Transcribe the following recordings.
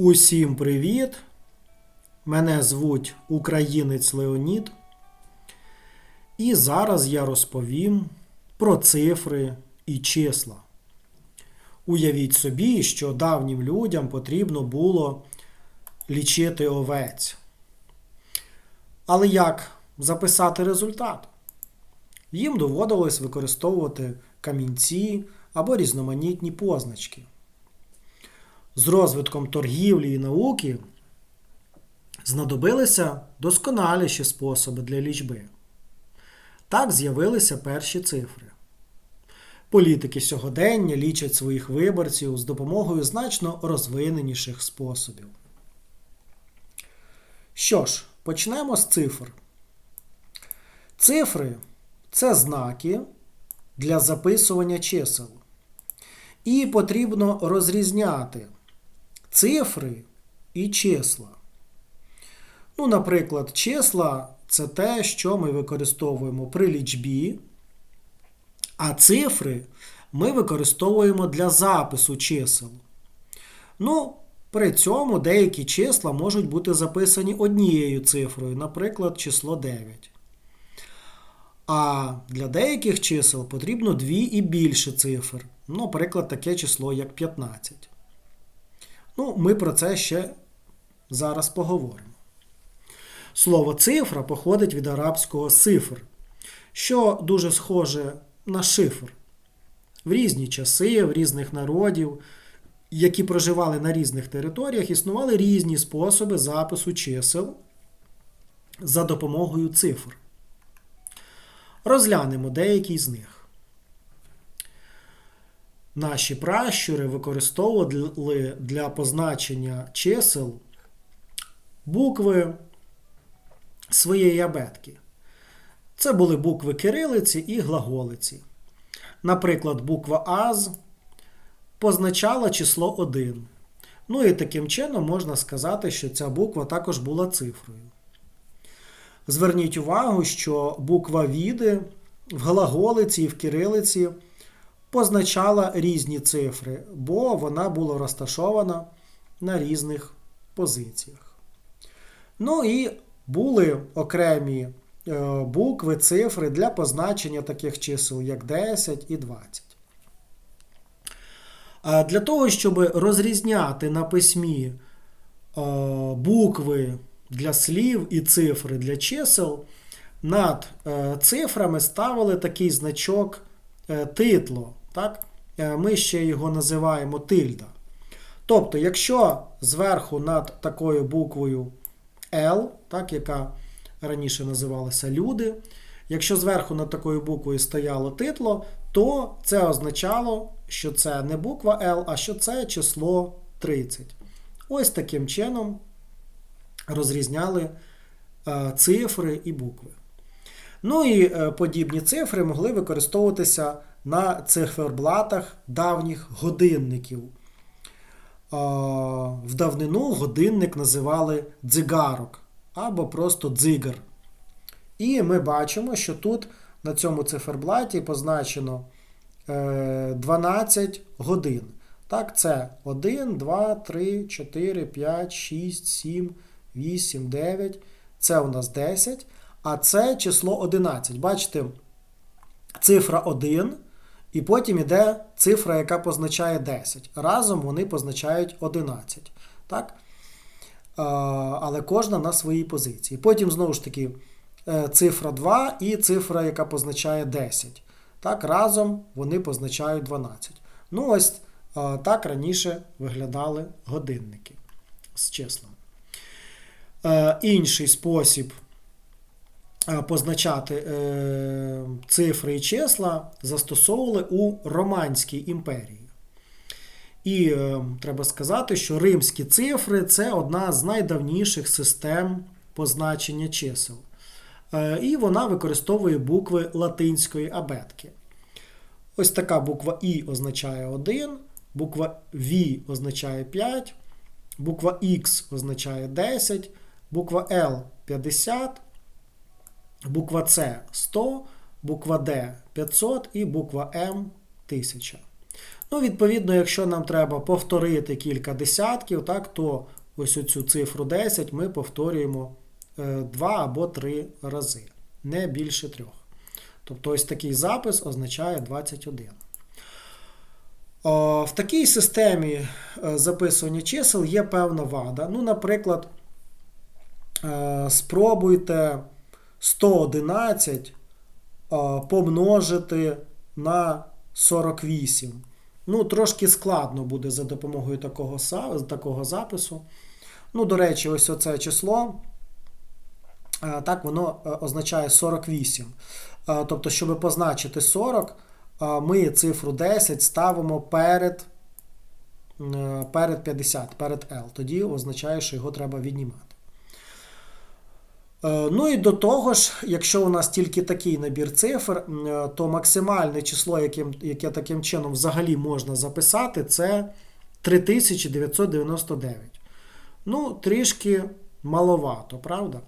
Усім привіт! Мене звуть Українець Леонід. І зараз я розповім про цифри і числа. Уявіть собі, що давнім людям потрібно було лічити овець. Але як записати результат? Їм доводилось використовувати камінці або різноманітні позначки. З розвитком торгівлі і науки знадобилися досконаліші способи для лічби. Так з'явилися перші цифри. Політики сьогодення лічать своїх виборців з допомогою значно розвиненіших способів. Що ж, почнемо з цифр. Цифри це знаки для записування чисел. І потрібно розрізняти цифри і числа. Ну, наприклад, числа це те, що ми використовуємо при лічбі, а цифри ми використовуємо для запису чисел. Ну, при цьому деякі числа можуть бути записані однією цифрою, наприклад, число 9. А для деяких чисел потрібно дві і більше цифр. Наприклад, таке число, як 15. Ну, ми про це ще зараз поговоримо. Слово цифра походить від арабського сифр, що дуже схоже на шифр. В різні часи, в різних народів, які проживали на різних територіях, існували різні способи запису чисел за допомогою цифр. Розглянемо деякі з них. Наші пращури використовували для позначення чисел букви своєї абетки. Це були букви кирилиці і глаголиці. Наприклад, буква Аз позначала число 1. Ну і таким чином можна сказати, що ця буква також була цифрою. Зверніть увагу, що буква Віди в глаголиці і в кирилиці позначала різні цифри, бо вона була розташована на різних позиціях. Ну і були окремі е, букви, цифри для позначення таких чисел, як 10 і 20. Для того, щоб розрізняти на письмі е, букви для слів і цифри для чисел, над е, цифрами ставили такий значок титло. Так? Ми ще його називаємо тильда. Тобто, якщо зверху над такою буквою L, так, яка раніше називалася люди, якщо зверху над такою буквою стояло титло, то це означало, що це не буква L, а що це число 30. Ось таким чином розрізняли е, цифри і букви. Ну і е, подібні цифри могли використовуватися на циферблатах давніх годинників. В давнину годинник називали дзигарок або просто дзигар. І ми бачимо, що тут на цьому циферблаті позначено 12 е, годин. Так, це 1, 2, 3, 4, 5, 6, 7, 8, 9. Це у нас 10. А це число 11. Бачите, цифра 1. І потім йде цифра, яка позначає 10. Разом вони позначають 11. Так? Але кожна на своїй позиції. Потім, знову ж таки, е, цифра 2 і цифра, яка позначає 10. Так, Разом вони позначають 12. Ну, ось так раніше виглядали годинники з числами. Е, інший спосіб. Е, позначати е, цифри і числа застосовували у Романській імперії. І е, треба сказати, що римські цифри це одна з найдавніших систем позначення чисел. І вона використовує букви латинської абетки. Ось така буква І означає 1, буква В означає 5, буква Х означає 10, буква Л 50. Буква С 100, буква Д 500 і буква М 1000. Ну, відповідно, якщо нам треба повторити кілька десятків, так, то ось оцю цифру 10 ми повторюємо 2 або 3 рази, не більше трьох. Тобто ось такий запис означає 21. О, В такій системі е, записування чисел є певна вада. Ну, наприклад, е, спробуйте 111 е, помножити на 48. Ну, трошки складно буде за допомогою такого такого запису. Ну, до речі, ось оце число. Так, воно означає 48. Тобто, щоб позначити 40, ми цифру 10 ставимо перед перед 50, перед L. Тоді означає, що його треба віднімати. Ну і до того ж, якщо у нас тільки такий набір цифр, то максимальне число, яким, яке таким чином взагалі можна записати, це 3999. Ну, трішки маловато, правда?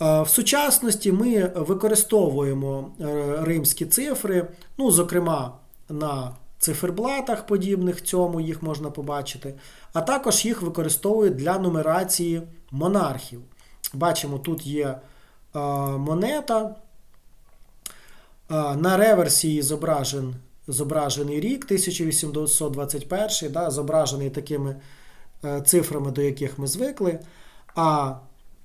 В сучасності ми використовуємо е, римські цифри, ну, зокрема, на циферблатах подібних цьому їх можна побачити, а також їх використовують для нумерації монархів. Бачимо, тут є е, монета. На реверсі зображен, зображений рік 1821, да, зображений такими е, цифрами, до яких ми звикли. А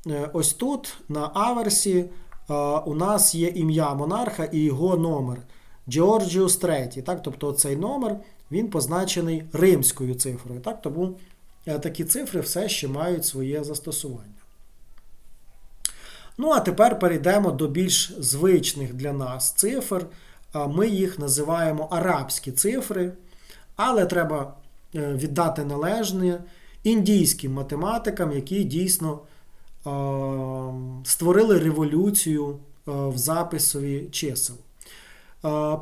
Е, ось тут на аверсі е, у нас є ім'я монарха і його номер. Georgius III. Так? Тобто цей номер він позначений римською цифрою. Так? Тому е, такі цифри все ще мають своє застосування. Ну, а тепер перейдемо до більш звичних для нас цифр. Ми їх називаємо арабські цифри, але треба віддати належне індійським математикам, які дійсно створили революцію в записові чисел.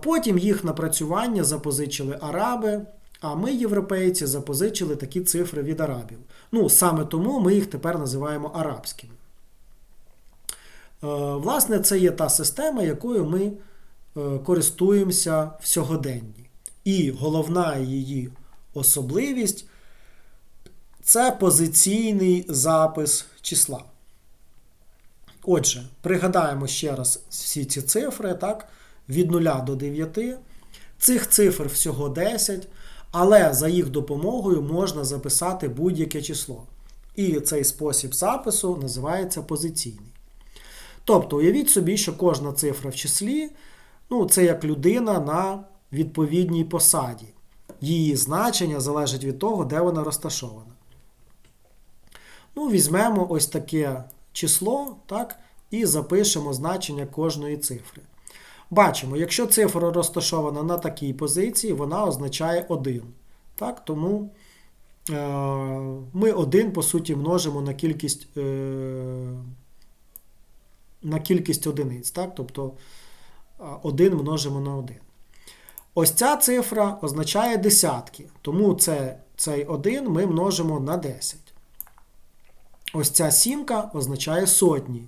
Потім їх напрацювання запозичили араби, а ми, європейці, запозичили такі цифри від арабів. Ну, саме тому ми їх тепер називаємо арабськими. Власне, це є та система, якою ми е, користуємося в сьогоденні. І головна її особливість це позиційний запис числа. Отже, пригадаємо ще раз всі ці цифри, так, від 0 до 9. Цих цифр всього 10, але за їх допомогою можна записати будь-яке число. І цей спосіб запису називається позиційний. Тобто, уявіть собі, що кожна цифра в числі ну, це як людина на відповідній посаді. Її значення залежить від того, де вона розташована. Ну, Візьмемо ось таке число так, і запишемо значення кожної цифри. Бачимо, якщо цифра розташована на такій позиції, вона означає 1. Так, Тому е, ми 1, по суті, множимо на кількість е, на кількість одиниць. Так? Тобто 1 множимо на 1. Ось ця цифра означає десятки. Тому це, цей 1 ми множимо на 10. Ось ця сімка означає сотні.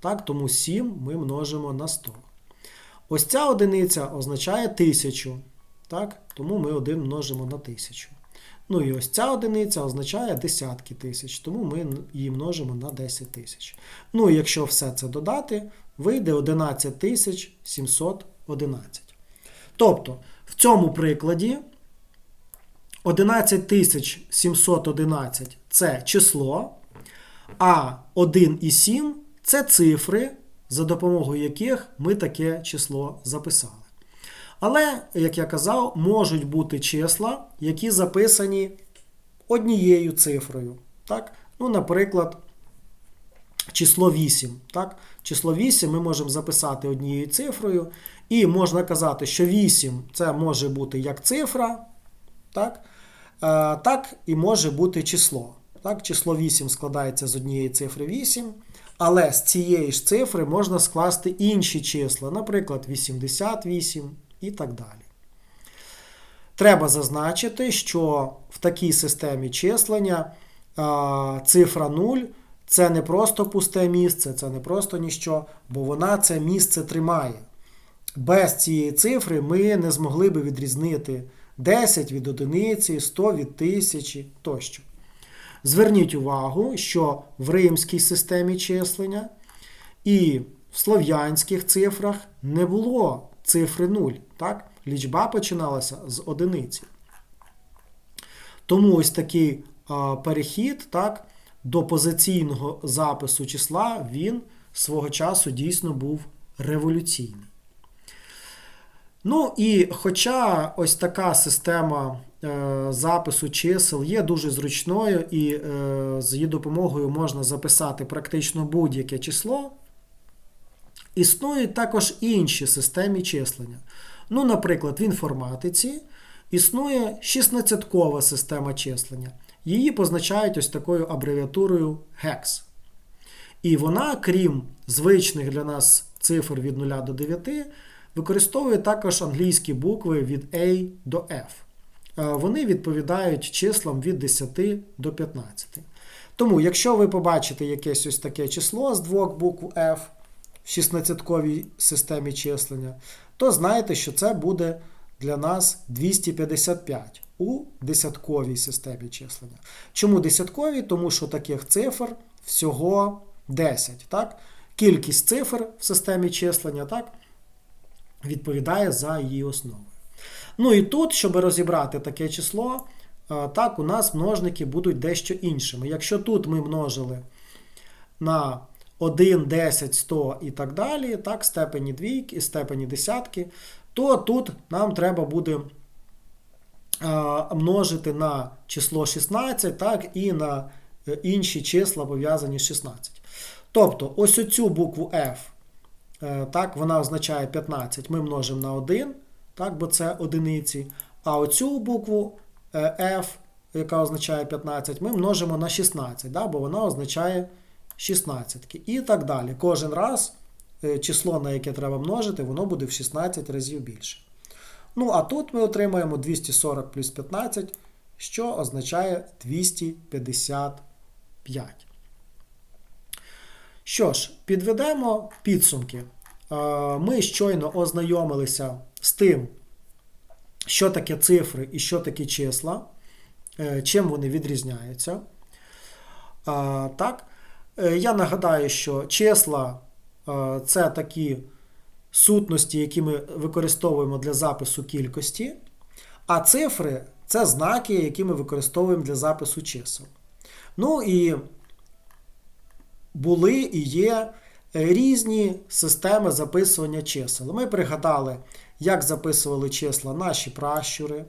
Так, Тому 7 ми множимо на 100. Ось ця одиниця означає тисячу. Так, Тому ми 1 множимо на 1000. Ну і ось ця одиниця означає десятки тисяч, тому ми її множимо на 10 тисяч. Ну і якщо все це додати, вийде 11 711. Тобто, в цьому прикладі 11 711 це число. А 1 і 7 це цифри, за допомогою яких ми таке число записали. Але, як я казав, можуть бути числа, які записані однією цифрою. Так? Ну, Наприклад, число 8. Так? Число 8 ми можемо записати однією цифрою. І можна казати, що 8 це може бути як цифра, так, е, так і може бути число. Так, Число 8 складається з однієї цифри 8, але з цієї ж цифри можна скласти інші числа, наприклад, 88 і так далі. Треба зазначити, що в такій системі числення цифра 0 це не просто пусте місце, це не просто ніщо, бо вона це місце тримає. без цієї цифри ми не змогли би відрізнити 10 від одиниці, 100 від тисячі тощо. Зверніть увагу, що в римській системі числення і в слов'янських цифрах не було цифри 0. Так? Лічба починалася з одиниці. Тому ось такий перехід так, до позиційного запису числа він свого часу дійсно був революційний. Ну і хоча ось така система е, запису чисел є дуже зручною, і е, з її допомогою можна записати практично будь-яке число, існують також інші системи числення. Ну, наприклад, в інформатиці існує 16-кова система числення. Її позначають ось такою абревіатурою HEX. І вона, крім звичних для нас цифр від 0 до 9, використовує також англійські букви від A до F. Е, Вони відповідають числам від 10 до 15. Тому, якщо ви побачите якесь ось таке число з двох букв F в 16-ковій системі числення, то знайте, що це буде для нас 255 у десятковій системі числення. Чому десятковій? Тому що таких цифр всього 10. Так? Кількість цифр в системі числення так, відповідає за її основою. Ну і тут, щоб розібрати таке число, е, так, у нас множники будуть дещо іншими. Якщо тут ми множили на 1, 10, 100 і так далі, так, степені двійки, степені десятки, то тут нам треба буде множити на число 16, так, і на е, інші числа пов'язані з 16. Тобто, ось оцю букву F, е, так, вона означає 15, ми множимо на 1, так, бо це одиниці. А оцю букву е, F, яка означає 15, ми множимо на 16, да, бо вона означає 16. І так далі. Кожен раз число, на яке треба множити, воно буде в 16 разів більше. Ну, а тут ми отримаємо 240 плюс 15, що означає 255. Що ж, підведемо підсумки. Ми щойно ознайомилися з тим, що таке цифри і що таке числа, е, чим вони відрізняються. Так, е, Я нагадаю, що числа е, це такі сутності, які ми використовуємо для запису кількості, а цифри це знаки, які ми використовуємо для запису чисел. Ну і були і є різні системи записування чисел. Ми пригадали, як записували числа наші пращури.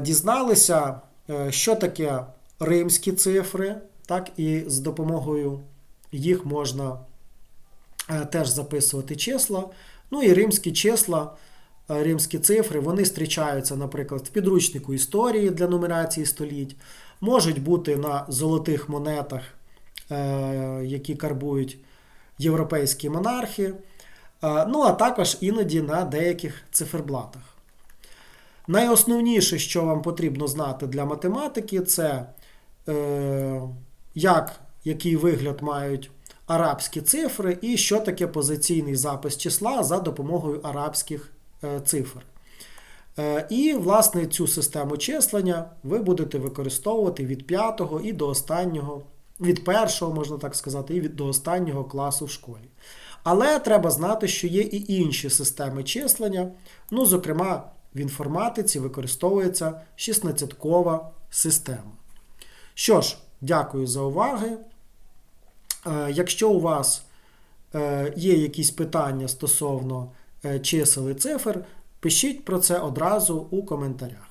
Дізналися, е, що таке римські цифри, так, і з допомогою їх можна Е, теж записувати числа. Ну і римські числа, е, римські цифри, вони зустрічаються, наприклад, в підручнику історії для нумерації століть, можуть бути на золотих монетах, е, які карбують європейські монархи, ну а також іноді на деяких циферблатах. Найосновніше, що вам потрібно знати для математики, це як, який вигляд мають арабські цифри і що таке позиційний запис числа за допомогою арабських е, цифр. Е, і, власне, цю систему числення ви будете використовувати від п'ятого і до останнього, від першого, можна так сказати, і від до останнього класу в школі. Але треба знати, що є і інші системи числення. Ну, зокрема, в інформатиці використовується 16-кова система. Що ж, дякую за увагу. Е, якщо у вас е, є якісь питання стосовно е, чисел і цифр, пишіть про це одразу у коментарях.